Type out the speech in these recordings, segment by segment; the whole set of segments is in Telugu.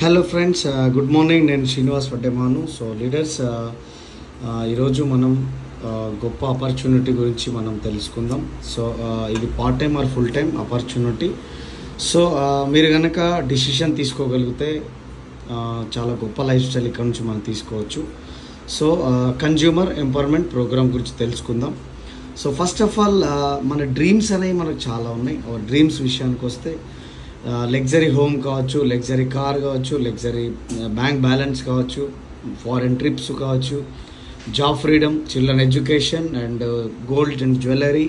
హలో ఫ్రెండ్స్ గుడ్ మార్నింగ్ నేను శ్రీనివాస్ పట్టేమాను సో లీడర్స్ ఈరోజు మనం uh, గొప్ప ఆపర్చునిటీ గురించి మనం తెలుసుకుందాం. సో uh, ఇది part time or full time opportunity so మీరు కనుక డిసిషన్ తీసుకోగలిగితే uh, చాలా గొప్ప లైఫ్ స్టైల్ ఇక్కడ నుంచి మనం తీసుకోవచ్చు. సో కన్జ్యూమర్ ఎంపవర్మెంట్ ప్రోగ్రామ్ గురించి తెలుసుకుందాం. సో ఫస్ట్ ఆఫ్ ఆల్ మన డ్రీమ్స్ అనేవి మనకు చాలా ఉన్నాయి. డ్రీమ్స్ విషయానికి వస్తే లగ్జరీ హోమ్ కావచ్చు లగ్జరీ కార్ కావచ్చు లగ్జరీ బ్యాంక్ బ్యాలెన్స్ కావచ్చు ఫారెన్ ట్రిప్స్ కావచ్చు job freedom children education and gold and jewellery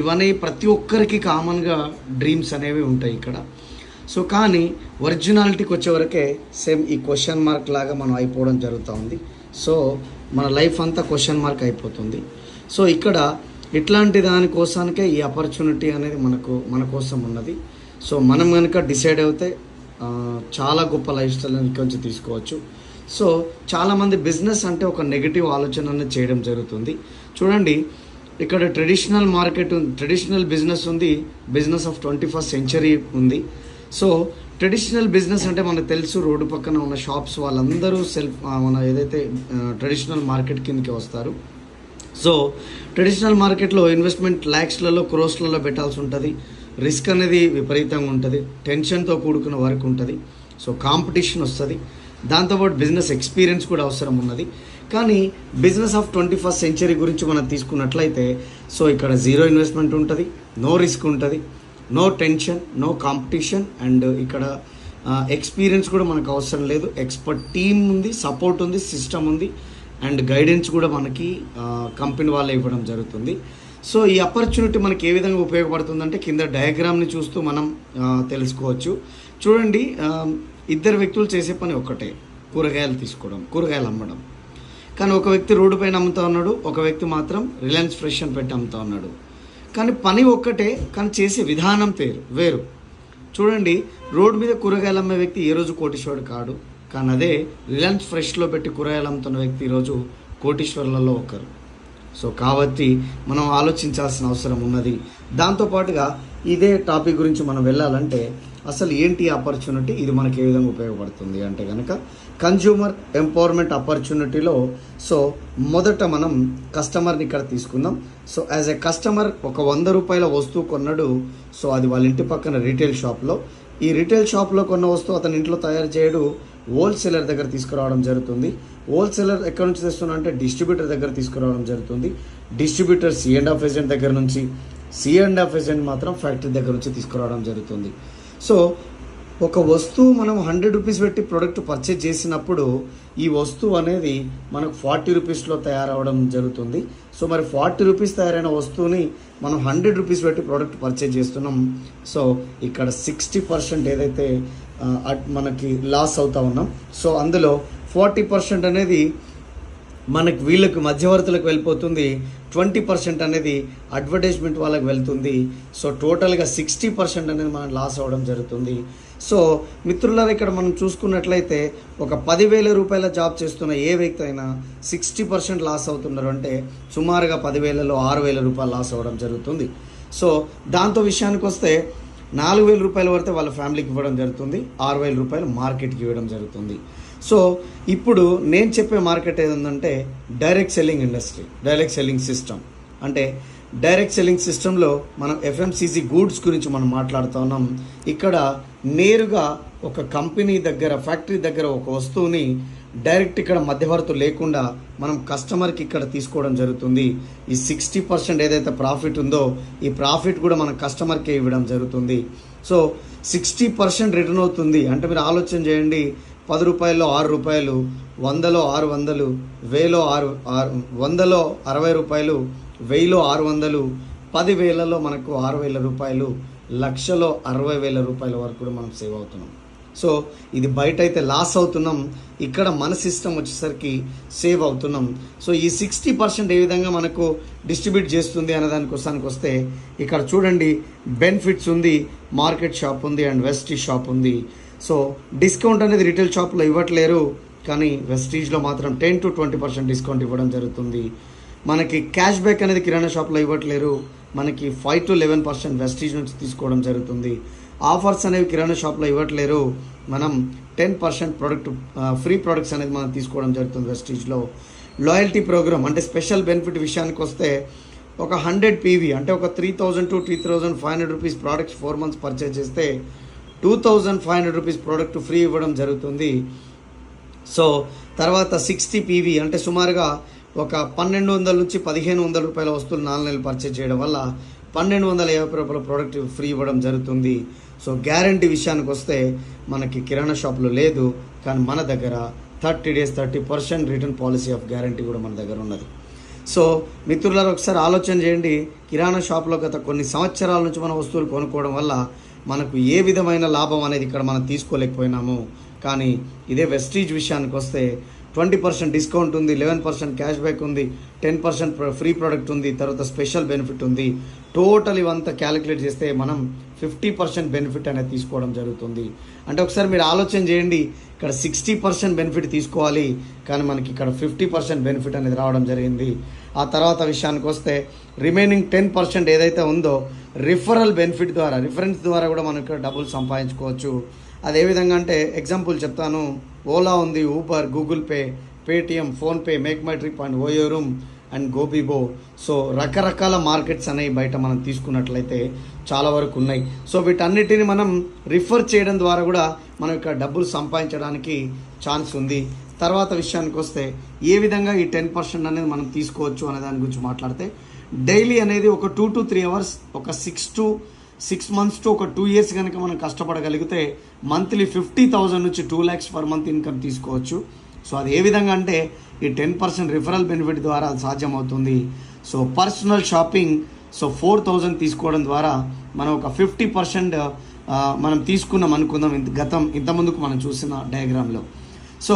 ఇవన్నీ ప్రతి ఒక్కరికి కామన్గా డ్రీమ్స్ అనేవి ఉంటాయి ఇక్కడ. సో కానీ ఒరిజినాలిటీకి వచ్చేవరకే సేమ్ ఈ క్వశ్చన్ మార్క్ లాగా మనం అయిపోవడం జరుగుతూ ఉంది. సో మన లైఫ్ అంతా క్వశ్చన్ మార్క్ అయిపోతుంది. సో ఇక్కడ ఇట్లాంటి దానికోసానికే ఈ ఆపర్చునిటీ అనేది మనకు మన కోసం ఉన్నది. సో మనం కనుక డిసైడ్ అయితే చాలా గొప్ప లైఫ్ స్టైల్ కొంచెం తీసుకోవచ్చు. సో చాలామంది బిజినెస్ అంటే ఒక నెగిటివ్ ఆలోచన చేయడం జరుగుతుంది. చూడండి ఇక్కడ ట్రెడిషనల్ మార్కెట్ ఉంది ట్రెడిషనల్ బిజినెస్ ఉంది business of twenty first century ఉంది. సో ట్రెడిషనల్ బిజినెస్ అంటే మనకు తెలుసు రోడ్డు పక్కన ఉన్న షాప్స్ వాళ్ళందరూ సెల్ఫ్ మన ఏదైతే ట్రెడిషనల్ మార్కెట్ కిందకి వస్తారు. సో ట్రెడిషనల్ మార్కెట్లో ఇన్వెస్ట్మెంట్ ల్యాక్స్లలో క్రోస్లలో పెట్టాల్సి ఉంటుంది. రిస్క్ అనేది విపరీతంగా ఉంటుంది. టెన్షన్తో కూడుకున్న వర్క్ ఉంటుంది. సో కాంపిటీషన్ వస్తుంది. దాంతోపాటు బిజినెస్ ఎక్స్పీరియన్స్ కూడా అవసరం ఉన్నది. కానీ business of twenty first century గురించి మనం తీసుకున్నట్లయితే సో ఇక్కడ జీరో ఇన్వెస్ట్మెంట్ ఉంటుంది నో రిస్క్ ఉంటుంది no tension no competition and ఇక్కడ ఎక్స్పీరియన్స్ కూడా మనకు అవసరం లేదు. ఎక్స్పర్ట్ టీమ్ ఉంది సపోర్ట్ ఉంది సిస్టమ్ ఉంది. అండ్ గైడెన్స్ కూడా మనకి కంపెనీ వాళ్ళే ఇవ్వడం జరుగుతుంది. సో ఈ ఆపర్చునిటీ మనకి ఏ విధంగా ఉపయోగపడుతుందంటే కింద డయాగ్రామ్ని చూస్తూ మనం తెలుసుకోవచ్చు. చూడండి ఇద్దరు వ్యక్తులు చేసే పని ఒక్కటే కూరగాయలు తీసుకోవడం కూరగాయలు అమ్మడం. కానీ ఒక వ్యక్తి రోడ్డు పైన అమ్ముతా ఉన్నాడు ఒక వ్యక్తి మాత్రం రిలయన్స్ ఫ్రెష్ అని పెట్టి అమ్ముతా ఉన్నాడు. కానీ పని ఒక్కటే కానీ చేసే విధానం పేరు వేరు. చూడండి రోడ్డు మీద కూరగాయలు అమ్మే వ్యక్తి ఏ రోజు కోటీశ్వరుడు కాడు? కానీ అదే రిలయన్స్ ఫ్రెష్లో పెట్టి కూరగాయలు అమ్ముతున్న వ్యక్తి ఈరోజు కోటీశ్వర్లలో ఒకరు. సో కాబట్టి మనం ఆలోచించాల్సిన అవసరం ఉన్నది. దాంతోపాటుగా ఇదే టాపిక్ గురించి మనం వెళ్ళాలంటే అసలు ఏంటి ఆపర్చునిటీ? ఇది మనకి ఏ విధంగా ఉపయోగపడుతుంది అంటే కనుక కన్జ్యూమర్ ఎంపవర్మెంట్ ఆపర్చునిటీలో సో మొదట మనం కస్టమర్ని ఇక్కడ తీసుకుందాం. సో యాజ్ ఎ కస్టమర్ ఒక వంద రూపాయల వస్తువు కొన్నాడు. సో అది వాళ్ళ ఇంటి పక్కన రీటైల్ షాప్లో ఈ రీటైల్ షాప్లో కొన్న వస్తువు అతని ఇంట్లో తయారు చేయడు. హోల్సేలర్ దగ్గర తీసుకురావడం జరుగుతుంది. హోల్సేలర్ ఎక్కడి నుంచి తెస్తున్నా అంటే డిస్ట్రిబ్యూటర్ దగ్గర తీసుకురావడం జరుగుతుంది. Distributor C and F agent దగ్గర నుంచి సి అండ్ ఆఫ్ ఏజెంట్ మాత్రం ఫ్యాక్టరీ దగ్గర నుంచి తీసుకురావడం జరుగుతుంది. సో ఒక వస్తువు మనం హండ్రెడ్ రూపీస్ పెట్టి ప్రోడక్ట్ పర్చేజ్ చేసినప్పుడు ఈ వస్తువు అనేది మనకు ఫార్టీ రూపీస్లో తయారవడం జరుగుతుంది. సో మరి ఫార్టీ రూపీస్ తయారైన వస్తువుని మనం హండ్రెడ్ రూపీస్ పెట్టి ప్రోడక్ట్ పర్చేజ్ చేస్తున్నాం. సో ఇక్కడ సిక్స్టీ పర్సెంట్ ఏదైతే అట్- మనకి లాస్ అవుతా ఉన్నాం. సో అందులో ఫార్టీ పర్సెంట్ అనేది మనకి వీళ్ళకి మధ్యవర్తులకు వెళ్ళిపోతుంది. ట్వంటీ పర్సెంట్ అనేది అడ్వర్టైజ్మెంట్ వాళ్ళకి వెళ్తుంది. సో టోటల్గా సిక్స్టీ పర్సెంట్ అనేది మనం లాస్ అవ్వడం జరుగుతుంది. సో మిత్రులారా ఇక్కడ మనం చూసుకున్నట్లయితే ఒక పదివేల రూపాయల జాబ్ చేస్తున్న ఏ వ్యక్తి అయినా సిక్స్టీ పర్సెంట్ లాస్ అవుతున్నారు అంటే సుమారుగా పదివేలలో ఆరు వేల రూపాయలు లాస్ అవ్వడం జరుగుతుంది. సో దాంతో విషయానికి వస్తే నాలుగు వేల రూపాయల వరకు వాళ్ళ ఫ్యామిలీకి ఇవ్వడం జరుగుతుంది. ఆరు వేల రూపాయలు మార్కెట్కి ఇవ్వడం జరుగుతుంది. సో ఇప్పుడు నేను చెప్పే మార్కెట్ ఏదంటే direct selling industry direct selling system అంటే డైరెక్ట్ సెల్లింగ్ సిస్టంలో మనం ఎఫ్ఎంసీజీ గూడ్స్ గురించి మనం మాట్లాడుతూ ఉన్నాం. ఇక్కడ నేరుగా ఒక కంపెనీ దగ్గర ఫ్యాక్టరీ దగ్గర ఒక వస్తువుని డైరెక్ట్ ఇక్కడ మధ్యవర్తులు లేకుండా మనం కస్టమర్కి ఇక్కడ తీసుకోవడం జరుగుతుంది. ఈ సిక్స్టీ పర్సెంట్ ఏదైతే ప్రాఫిట్ ఉందో ఈ ప్రాఫిట్ కూడా మనం కస్టమర్కే ఇవ్వడం జరుగుతుంది. సో సిక్స్టీ పర్సెంట్ రిటర్న్ అవుతుంది. అంటే మీరు ఆలోచన చేయండి పది రూపాయల్లో ఆరు రూపాయలు వందలో ఆరు వందలు వేలో ఆరు ఆరు వందలో అరవై రూపాయలు వెయ్యిలో ఆరు వందలు పదివేలలో మనకు ఆరు వేల రూపాయలు లక్షలో అరవై వేల రూపాయల వరకు కూడా మనం సేవ్ అవుతున్నాం. సో ఇది బయట అయితే లాస్ అవుతున్నాం. ఇక్కడ మన సిస్టమ్ వచ్చేసరికి సేవ్ అవుతున్నాం. సో ఈ సిక్స్టీ పర్సెంట్ ఏ విధంగా మనకు డిస్ట్రిబ్యూట్ చేస్తుంది అనే దానికోసానికి వస్తే ఇక్కడ చూడండి బెనిఫిట్స్ ఉంది మార్కెట్ షాప్ ఉంది అండ్ వెస్టీ షాప్ ఉంది. సో డిస్కౌంట్ అనేది రిటైల్ షాప్లో ఇవ్వట్లేరు కానీ వెస్టీజ్లో మాత్రం ten to twenty percent discount ఇవ్వడం జరుగుతుంది. మనకి క్యాష్ బ్యాక్ అనేది కిరాణా షాప్లో ఇవ్వట్లేరు మనకి five to eleven percent Vestige నుంచి తీసుకోవడం జరుగుతుంది. ఆఫర్స్ అనేవి కిరాణా షాప్లో ఇవ్వట్లేరు మనం ten percent product free products అనేది మనం తీసుకోవడం జరుగుతుంది వెస్టీజ్లో. లాయల్టీ ప్రోగ్రామ్ అంటే స్పెషల్ బెనిఫిట్ విషయానికి వస్తే ఒక హండ్రెడ్ పీవీ అంటే ఒక three thousand to three thousand five hundred rupees products four months purchase చేస్తే two thousand five hundred rupees product free ఇవ్వడం జరుగుతుంది. సో తర్వాత సిక్స్టీ పీవీ అంటే సుమారుగా ఒక పన్నెండు వందల నుంచి పదిహేను వందల రూపాయల వస్తువులు నాలుగు నెలలు పర్చేజ్ చేయడం వల్ల పన్నెండు వందల యాభై రూపాయల ప్రోడక్ట్ ఫ్రీ ఇవ్వడం జరుగుతుంది. సో గ్యారంటీ విషయానికి వస్తే మనకి కిరాణా షాప్లో లేదు కానీ మన దగ్గర thirty days thirty percent return policy of guarantee కూడా మన దగ్గర ఉన్నది. సో మిత్రులారు ఒకసారి ఆలోచన చేయండి. కిరాణా షాప్లో గత కొన్ని సంవత్సరాల నుంచి మన వస్తువులు కొనుక్కోవడం వల్ల మనకు ఏ విధమైన లాభం అనేది ఇక్కడ మనం తీసుకోలేకపోయినాము. కానీ ఇదే వెస్టీజ్ విషయానికి వస్తే ట్వంటీ పర్సెంట్ డిస్కౌంట్ ఉంది లెవెన్ పర్సెంట్ క్యాష్ బ్యాక్ ఉంది టెన్ పర్సెంట్ ఫ్రీ ప్రోడక్ట్ ఉంది తర్వాత స్పెషల్ బెనిఫిట్ ఉంది. టోటల్ ఇవంతా క్యాలిక్యులేట్ చేస్తే మనం ఫిఫ్టీ పర్సెంట్ బెనిఫిట్ అనేది తీసుకోవడం జరుగుతుంది. అంటే ఒకసారి మీరు ఆలోచన చేయండి ఇక్కడ సిక్స్టీ పర్సెంట్ బెనిఫిట్ తీసుకోవాలి కానీ మనకి ఇక్కడ ఫిఫ్టీ పర్సెంట్ బెనిఫిట్ అనేది రావడం జరిగింది. ఆ తర్వాత విషయానికి వస్తే రిమైనింగ్ టెన్ పర్సెంట్ ఏదైతే ఉందో రిఫరల్ బెనిఫిట్ ద్వారా రిఫరెన్స్ ద్వారా కూడా మనం ఇక్కడ డబ్బులు సంపాదించుకోవచ్చు. అది ఏ విధంగా అంటే ఎగ్జాంపుల్ చెప్తాను. ఓలా ఉంది Uber Google Pay Paytm PhonePe MakeMyTrip and OYO room and Goibibo so రకరకాల మార్కెట్స్ అనేవి బయట మనం తీసుకున్నట్లయితే చాలా వరకు ఉన్నాయి. సో వీటన్నిటిని మనం రిఫర్ చేయడం ద్వారా కూడా మనం ఇక్కడ డబ్బులు సంపాదించడానికి ఛాన్స్ ఉంది. తర్వాత విషయానికి వస్తే ఏ విధంగా ఈ టెన్ పర్సెంట్ అనేది మనం తీసుకోవచ్చు అనే దాని గురించి మాట్లాడితే డైలీ అనేది ఒక టూ టు త్రీ అవర్స్ ఒక six to six months to ఒక టూ ఇయర్స్ కనుక మనం కష్టపడగలిగితే మంత్లీ ఫిఫ్టీ థౌజండ్ నుంచి two lakhs per month income తీసుకోవచ్చు. సో అది ఏ విధంగా అంటే ఈ టెన్ పర్సెంట్ రిఫరల్ బెనిఫిట్ ద్వారా అది సాధ్యమవుతుంది. So personal shopping so four thousand తీసుకోవడం ద్వారా మనం ఒక ఫిఫ్టీ పర్సెంట్ మనం తీసుకున్నాం అనుకుందాం. ఇంత గతం ఇంతకుముందుకు మనం చూసిన డయాగ్రామ్లో సో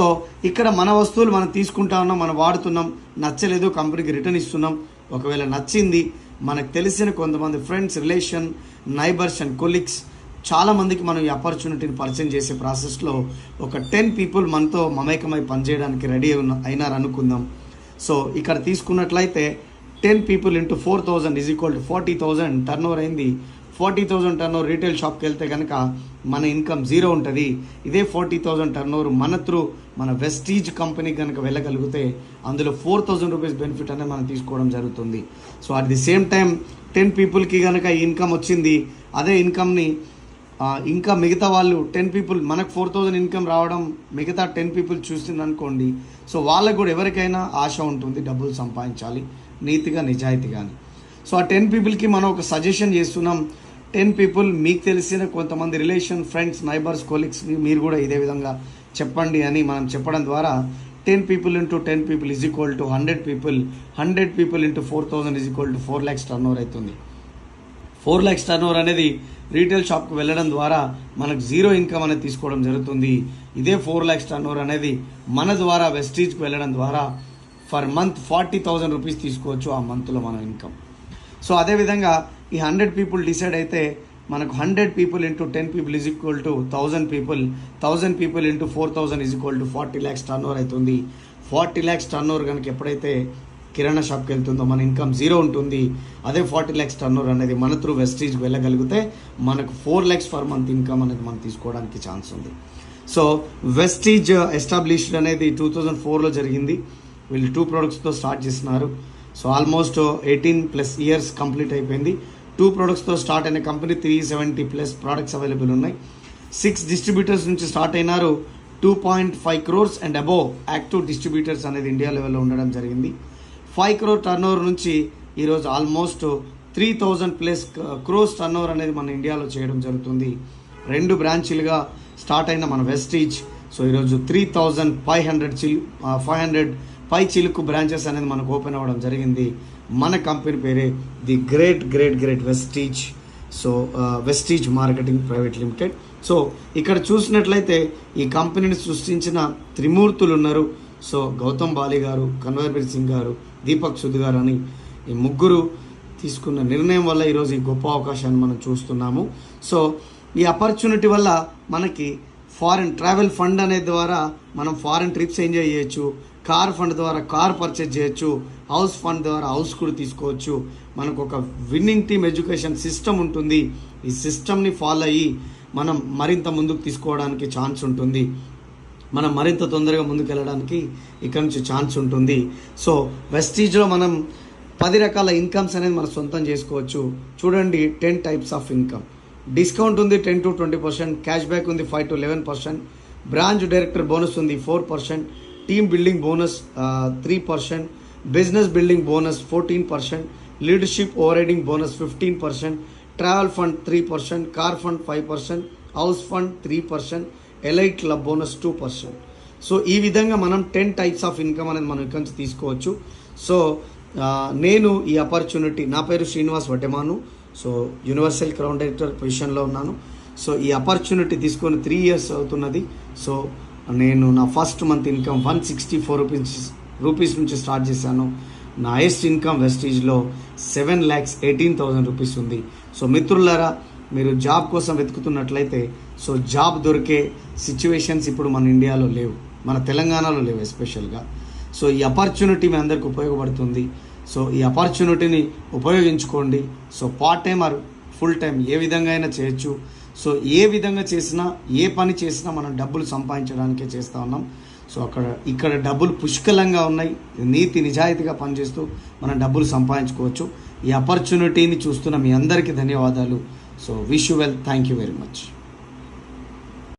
ఇక్కడ మన వస్తువులు మనం తీసుకుంటా ఉన్నాం మనం వాడుతున్నాం నచ్చలేదు కంపెనీకి రిటర్న్ ఇస్తున్నాం. ఒకవేళ నచ్చింది మనకు తెలిసిన కొంతమంది friends relation neighbours and colleagues చాలామందికి మనం ఈ ఆపర్చునిటీని పరిచయం చేసే ప్రాసెస్లో ఒక టెన్ పీపుల్ మనతో మమేకమై పనిచేయడానికి రెడీ ఉన్న అయినారు అనుకుందాం సో ఇక్కడ తీసుకున్నట్లయితే ten people into four thousand is equal to forty thousand turn over అయింది forty thousand turn over retail షాప్కి వెళ్తే కనుక మన ఇన్కమ్ జీరో ఉంటుంది. ఇదే ఫార్టీ థౌజండ్ టర్న్ ఓవర్ మన త్రూ మన వెస్టీజ్ కంపెనీకి కనుక వెళ్ళగలిగితే అందులో ఫోర్ థౌజండ్ రూపీస్ బెనిఫిట్ అనేది మనం తీసుకోవడం జరుగుతుంది. So at the same time ten పీపుల్కి కనుక ఈ ఇన్కమ్ వచ్చింది అదే ఇన్కమ్ని ఇంకా మిగతా వాళ్ళు టెన్ పీపుల్ మనకు ఫోర్ థౌజండ్ ఇన్కమ్ రావడం మిగతా టెన్ పీపుల్ చూస్తుంది అనుకోండి సో వాళ్ళకు కూడా ఎవరికైనా ఆశ ఉంటుంది డబ్బులు సంపాదించాలి నీతిగా నిజాయితీగాని. సో ఆ టెన్ పీపుల్కి మనం ఒక సజెషన్ చేస్తున్నాం టెన్ పీపుల్ మీకు తెలిసిన కొంతమంది రిలేషన్ ఫ్రెండ్స్ నైబర్స్ కొలీగ్స్ మీరు కూడా ఇదే విధంగా చెప్పండి అని మనం చెప్పడం ద్వారా ten people into ten people is equal to hundred people hundred people into four thousand is equal to four lakhs turn over అవుతుంది. ఫోర్ ల్యాక్స్ టర్న్ ఓవర్ అనేది రీటైల్ షాప్కి వెళ్ళడం ద్వారా మనకు జీరో ఇన్కమ్ అనేది తీసుకోవడం జరుగుతుంది. ఇదే ఫోర్ ల్యాక్స్ టర్న్ ఓవర్ అనేది మన ద్వారా వెస్టీజ్కి వెళ్ళడం ద్వారా for month forty thousand rupees తీసుకోవచ్చు ఆ మంత్లో మన ఇన్కమ్ సో అదేవిధంగా ఈ హండ్రెడ్ పీపుల్ డిసైడ్ అయితే మనకు hundred people into ten people is equal to thousand people thousand people into four thousand is equal to forty lakhs turn over అవుతుంది. ఫార్టీ ల్యాక్స్ టర్న్ ఓవర్ కనుక ఎప్పుడైతే కిరాణా షాప్కి వెళ్తుందో మన ఇన్కమ్ జీరో ఉంటుంది అదే ఫార్టీ ల్యాక్స్ టర్న్ ఓవర్ అనేది మన త్రూ వెస్టీజ్కి వెళ్ళగలిగితే మనకు four lakhs per month income అనేది మనం తీసుకోవడానికి ఛాన్స్ ఉంది. సో వెస్టీజ్ ఎస్టాబ్లిష్డ్ అనేది టూ థౌజండ్ ఫోర్లో జరిగింది. వీళ్ళు టూ ప్రొడక్ట్స్తో స్టార్ట్ చేస్తున్నారు. So almost eighteen plus years complete అయిపోయింది. టూ ప్రొడక్ట్స్తో స్టార్ట్ అయిన company three seventy plus products available ఉన్నాయి. సిక్స్ డిస్ట్రిబ్యూటర్స్ నుంచి స్టార్ట్ అయినారు. Two point five crores and above active distributors అనేది ఇండియా లెవెల్లో ఉండడం జరిగింది. ఫైవ్ క్రోర్ టర్న్ ఓవర్ నుంచి ఈరోజు almost three thousand plus crores turn over అనేది మన ఇండియాలో చేయడం జరుగుతుంది. రెండు బ్రాంచీలుగా స్టార్ట్ అయిన మన వెస్టీజ్ సో ఈరోజు త్రీ థౌజండ్ ఫైవ్ హండ్రెడ్ చిల్ ఫైవ్ హండ్రెడ్ పై చిలుకు బ్రాంచెస్ అనేది మనకు ఓపెన్ అవ్వడం జరిగింది. మన కంపెనీ పేరే the great great great Vestige. So Vestige marketing private limited. So ఇక్కడ చూసినట్లయితే ఈ కంపెనీని సృష్టించిన త్రిమూర్తులు ఉన్నారు. సో గౌతమ్ బాలి గారు కన్వర్బీర్ సింగ్ గారు దీపక్ సుద్ గారు అని ఈ ముగ్గురు తీసుకున్న నిర్ణయం వల్ల ఈరోజు ఈ గొప్ప అవకాశాన్ని మనం చూస్తున్నాము. సో ఈ ఆపర్చునిటీ వల్ల మనకి ఫారిన్ ట్రావెల్ ఫండ్ అనే ద్వారా మనం ఫారిన్ ట్రిప్స్ ఎంజాయ్ చేయొచ్చు. కార్ ఫండ్ ద్వారా కార్ పర్చేజ్ చేయొచ్చు హౌస్ ఫండ్ ద్వారా హౌస్ కూడా తీసుకోవచ్చు. మనకు ఒక విన్నింగ్ టీమ్ ఎడ్యుకేషన్ సిస్టమ్ ఉంటుంది. ఈ సిస్టమ్ని ఫాలో అయ్యి మనం మరింత ముందుకు తీసుకోవడానికి ఛాన్స్ ఉంటుంది. మనం మరింత తొందరగా ముందుకు వెళ్ళడానికి ఇక్కడ నుంచి ఛాన్స్ ఉంటుంది. సో వెస్టీజ్లో మనం పది రకాల ఇన్కమ్స్ అనేది మనం సొంతం చేసుకోవచ్చు. చూడండి ten types of income. Discount ఉంది ten to twenty percent cash back ఉంది five to eleven percent branch director bonus ఉంది four percent team building bonus three percent business building bonus fourteen percent leadership over riding bonus fifteen percent travel fund three percent car fund five percent house fund three percent elite club bonus two percent so ఈ విధంగా మనం టెన్ టైప్స్ ఆఫ్ ఇన్కమ్ అనేది మనం ఇక్కడి నుంచి తీసుకోవచ్చు. సో నేను ఈ ఆపర్చునిటీ నా పేరు Srinivas Vaddemanu. So universal crown director పొజిషన్లో ఉన్నాను. సో ఈ ఆపర్చునిటీ తీసుకొని త్రీ ఇయర్స్ అవుతున్నది. సో నేను నా first month income one sixty four rupees rupees నుంచి స్టార్ట్ చేశాను. నా highest income వెస్టీజ్లో seven lakhs eighteen thousand rupees ఉంది. సో మిత్రులారా మీరు జాబ్ కోసం వెతుకుతున్నట్లయితే సో జాబ్ దొరికే సిచ్యువేషన్స్ ఇప్పుడు మన ఇండియాలో లేవు. మన తెలంగాణలో లేవు ఎస్పెషల్గా సో ఈ ఆపర్చునిటీ మీ అందరికి ఉపయోగపడుతుంది. సో ఈ ఆపర్చునిటీని ఉపయోగించుకోండి. So part time or full time ఏ విధంగా అయినా చేయొచ్చు. సో ఏ విధంగా చేసినా ఏ పని చేసినా మనం డబ్బులు సంపాదించడానికే చేస్తూ ఉన్నాం. సో అక్కడ ఇక్కడ డబ్బులు పుష్కలంగా ఉన్నాయి. నీతి నిజాయితీగా పనిచేస్తూ మనం డబ్బులు సంపాదించుకోవచ్చు. ఈ ఆపర్చునిటీని చూస్తున్న మీ అందరికీ ధన్యవాదాలు. So wish you well thank you very much